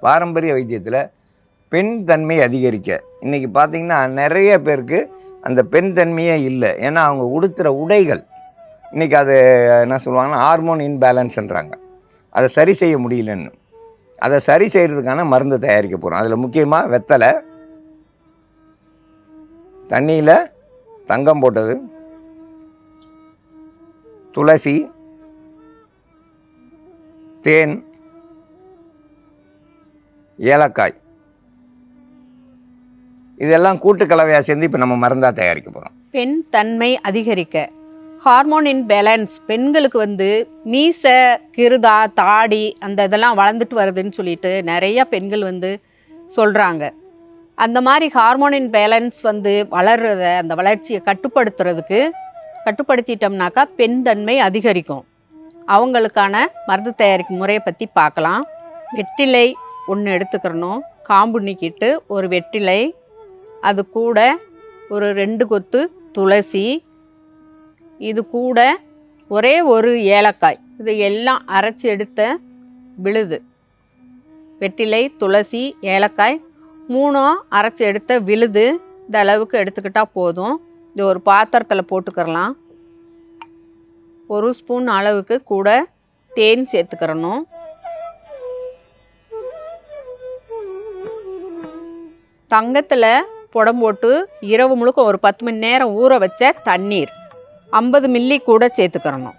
பாரம்பரிய வைத்தியத்தில் பெண் தன்மை அதிகரிக்க. இன்றைக்கி பார்த்தீங்கன்னா நிறைய பேருக்கு அந்த பெண் தன்மையே இல்லை. ஏன்னா அவங்க உடுத்துகிற உடைகள் இன்றைக்கி அது என்ன சொல்லுவாங்கன்னா ஹார்மோன் இன்பேலன்ஸ்ன்றாங்க. அதை சரி செய்ய முடியலன்னு. அதை சரி செய்கிறதுக்கான மருந்து தயாரிக்க போகிறோம் அதில் முக்கியமாக வெத்தலை தண்ணியில் தங்கம் போட்டது துளசி தேன் ஏலக்காய். இதெல்லாம் கூட்டு கலவையாக சேர்ந்து இப்போ நம்ம மருந்தாக தயாரிக்க போகிறோம் பெண் தன்மை அதிகரிக்க. ஹார்மோன் இன் பேலன்ஸ் பெண்களுக்கு வந்து மீசை கிருதா தாடி அந்த இதெல்லாம் வளர்ந்துட்டு வருதுன்னு சொல்லிட்டு நிறைய பெண்கள் வந்து சொல்கிறாங்க அந்த மாதிரி ஹார்மோன் இன் பேலன்ஸ் வந்து வளர்கிறத அந்த வளர்ச்சியை கட்டுப்படுத்துறதுக்கு கட்டுப்படுத்திட்டோம்னாக்கா பெண் தன்மை அதிகரிக்கும். அவங்களுக்கான மருந்து தயாரிக்கும் முறையை பற்றி பார்க்கலாம். வெற்றிலை ஒன்று எடுத்துக்கிறணும். காம்பு நீக்கிட்டு ஒரு வெற்றிலை அது கூட ஒரு ரெண்டு கொத்து துளசி இது கூட ஒரே ஒரு ஏலக்காய். இது எல்லாம் அரைச்சி எடுத்த விழுது. வெற்றிலை துளசி ஏலக்காய் மூணும் அரைச்சி எடுத்த விழுது. இந்த அளவுக்கு எடுத்துக்கிட்டால் போதும். இது ஒரு பாத்திரத்தில் போட்டுக்கிறலாம். ஒரு ஸ்பூன் அளவுக்கு கூட தேன் சேர்த்துக்கிறணும். தங்கத்தில் புடம் போட்டு இரவு முழுக்க ஒரு பத்து மணி நேரம் ஊற வச்ச தண்ணீர். ஐம்பது மில்லி கூட சேர்த்துக்கிறணும்.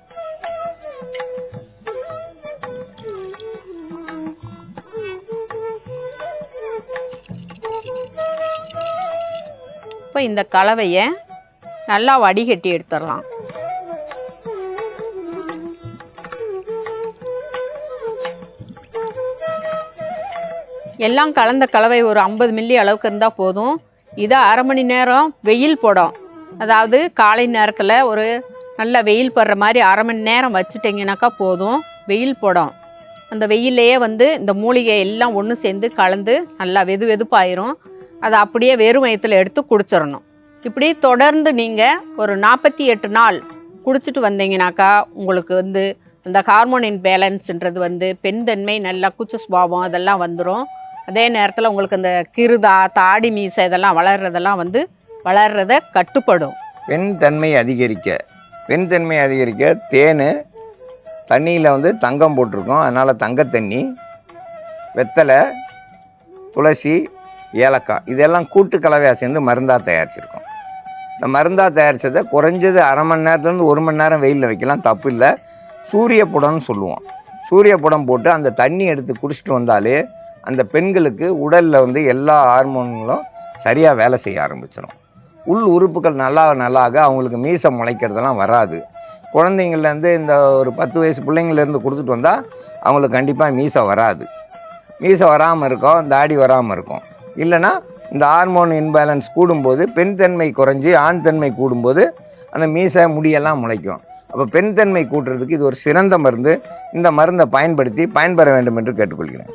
இப்போ இந்த கலவையை நல்லா வடிகட்டி எடுத்துடலாம். எல்லாம் கலந்த கலவை ஒரு ஐம்பது மில்லி அளவுக்கு இருந்தால் போதும். இதை அரை மணி நேரம் வெயில் போடும். அதாவது காலை நேரத்தில் ஒரு நல்ல வெயில் படுற மாதிரி அரை மணி நேரம் வச்சுட்டிங்கனாக்கா போதும். வெயில் போடும். அந்த வெயிலையே வந்து இந்த மூலிகை எல்லாம் ஒன்று சேர்ந்து கலந்து நல்லா வெது வெதுப்பாயிரும். அதை அப்படியே வெறும் வயிற்றுல எடுத்து குடிச்சிடணும் இப்படி தொடர்ந்து நீங்கள் ஒரு நாற்பத்தி எட்டு நாள் குடிச்சிட்டு வந்தீங்கனாக்கா உங்களுக்கு வந்து அந்த ஹார்மோனின் பேலன்ஸ்ன்றது வந்து பெண் தன்மை நல்லா குச்ச சுபாவம் அதெல்லாம் வந்துடும் அதே நேரத்தில் உங்களுக்கு அந்த கிருதா தாடி மீசை இதெல்லாம் வளர்றதெல்லாம் வந்து வளர்றத கட்டுப்படும். பெண் தன்மை அதிகரிக்க பெண் தன்மை அதிகரிக்க தேன் தண்ணியில் வந்து தங்கம் போட்டிருக்கோம். அதனால் தங்கத்தண்ணி வெத்தலை துளசி ஏலக்காய் இதெல்லாம் கூட்டு கலவையாக சேர்ந்து மருந்தாக தயாரிச்சிருக்கோம். இந்த மருந்தாக தயாரித்ததை குறைஞ்சது அரை மணி நேரத்துலேருந்து ஒரு மணி நேரம் வெயிலில் வைக்கலாம். தப்பு இல்லை. சூரிய புடம்னு சொல்லுவோம். சூரிய புடம் போட்டு அந்த தண்ணி எடுத்து குடிச்சிட்டு வந்தாலே அந்த பெண்களுக்கு உடலில் வந்து எல்லா ஹார்மோன்களும் சரியாக வேலை செய்ய ஆரம்பிச்சிடும் உள் உறுப்புகள் நல்லா நல்லாக அவங்களுக்கு மீசை முளைக்கிறதெல்லாம் வராது. குழந்தைங்கள்லேருந்து இந்த ஒரு பத்து வயசு பிள்ளைங்கள்லேருந்து கொடுத்துட்டு வந்தால் அவங்களுக்கு கண்டிப்பாக மீசை வராது. மீசை வராமல் இருக்கும் தாடி வராமல் இருக்கும். இல்லைன்னா இந்த ஹார்மோன் இன்பேலன்ஸ் கூடும்போது பெண் தன்மை குறைஞ்சி ஆண் தன்மை கூடும்போது அந்த மீசை முடியெல்லாம் முளைக்கும். அப்போ பெண் தன்மை கூட்டுறதுக்கு இது ஒரு சிறந்த மருந்து. இந்த மருந்தை பயன்படுத்தி பயன்பெற வேண்டும் என்று கேட்டுக்கொள்கிறேன்.